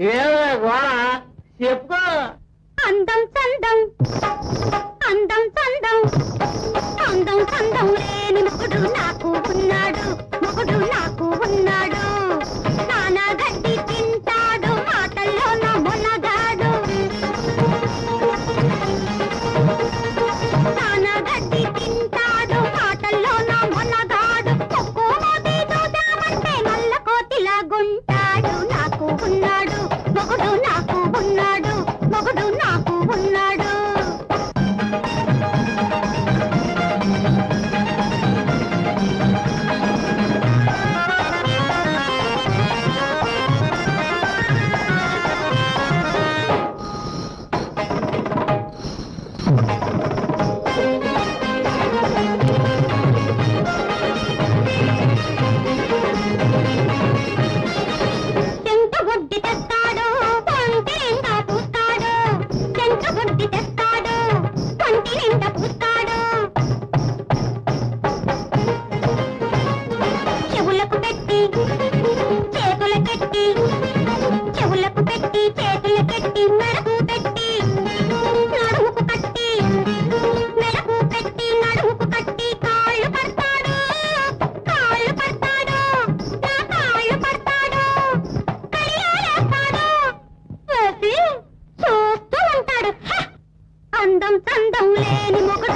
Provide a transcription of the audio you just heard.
ఏమే గోడ? చెప్పుకో మొగుడు నాకు ఉన్నాడు. మొగుడు నాకు ఉన్నాడు అంతంతం లేని మొగ